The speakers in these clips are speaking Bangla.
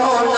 Oh.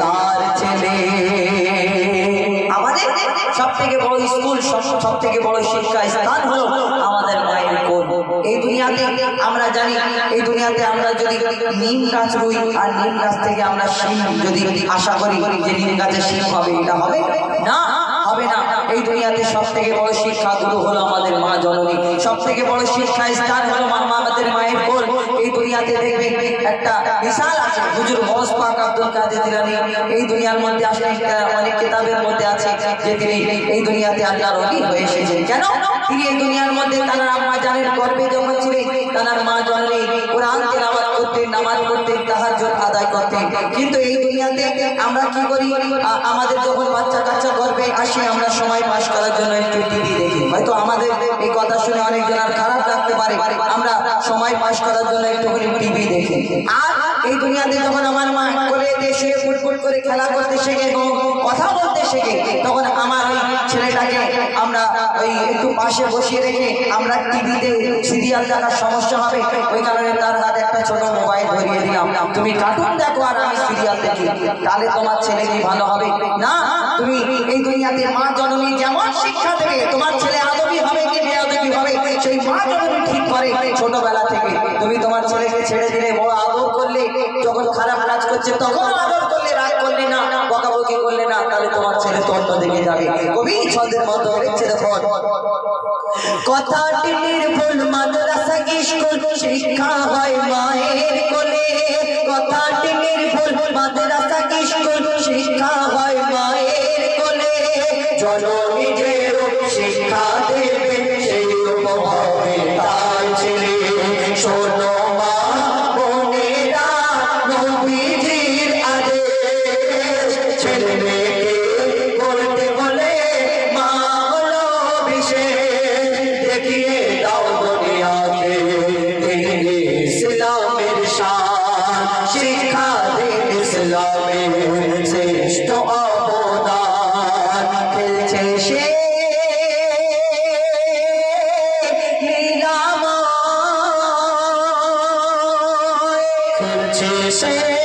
তার ছেলে। আমাদের সব থেকে বড় স্কুল, সব থেকে বড় শিক্ষা স্থান হলো আমাদের মায়ের এই দুনিয়াতে আমরা জানি, এই দুনিয়াতে আমরা যদি নিম গাছ আর নিম গাছ থেকে আমরা যদি আশা করি যে নিম গাছে শিম হবে, এটা হবে না? হবে না। এই দুনিয়াতে সব থেকে বড় শিক্ষা গুরু হলো আমাদের মা জননী। সব থেকে বড় শিক্ষা স্থান হলো মা আমাদের মায়ের কোল এই দুনিয়াতে দেখবে একটা বিশাল আছে। হুজুর গস পাক আব্দুল কাদের জিলানী এই দুনিয়ার মধ্যে আসলে অনেক কিতাবের মধ্যে আছে যে তিনি এই দুনিয়াতে আল্লাহর ওলি হয়ে এসেছেন। কেন? তিনি এই দুনিয়ার মধ্যে তার কিন্তু এই দুনিয়াতে আমরা কি করি? আমাদের যখন বাচ্চা কাচ্চা গর্বে আসে, আমরা সময় পাশ করার জন্য একটু টিভি দেখি। হয়তো আমাদের এই কথা শুনে অনেকজন আর খারাপ লাগতে পারে। আমরা সময় পাশ করার জন্য একটুখানি টিভি দেখি। আর এই দুনিয়াতে যখন আমার মা করে দেশে ফুটফুট করে খেলা করতে শেখে কথা বলতে শেখে তখন আমার ওই ছেলেটাকে আমরা ওই একটু পাশে বসিয়ে রেখে আমরা টিভিতে সিরিয়াল দেখার সমস্যা হবে, ওই কারণে তার হাতে একটা ছোট মোবাইল ধরিয়ে দিলাম। তুমি কার্টুন দেখো আর আমি সিরিয়াল দেখি, তাহলে তোমার ছেলে কি ভালো হবে? না, তুমি এই দুনিয়াতে মা জননী যেমন শিক্ষা দেবে, তোমার ছেলে আদবি হবে কি বেয়াদবি হবে, সেই মা জননী ঠিক করে ছোটবেলা থেকে। তুমি তোমার ছেলেকে ছেড়ে দিলে বড় আদর করলে, যখন খারাপ কাজ করছে, তখন আদর তোমার ছেলে তো অন্যদিকে যাবে। কবি ছন্দের মতো লিখছে দেখো। কথাটি নির্ভুল মাদ্রাসা স্কুল? শিক্ষা হয় মায়ের কোলে। কথাটি নির্ভুল মাদ্রাসা দেখিয়ে দাও দুনিয়াকে দিন ইসলামের শান, শিক্ষা দিন ইসলামের শ্রেষ্ঠ অবদান। খেলছে সে খেলছে সে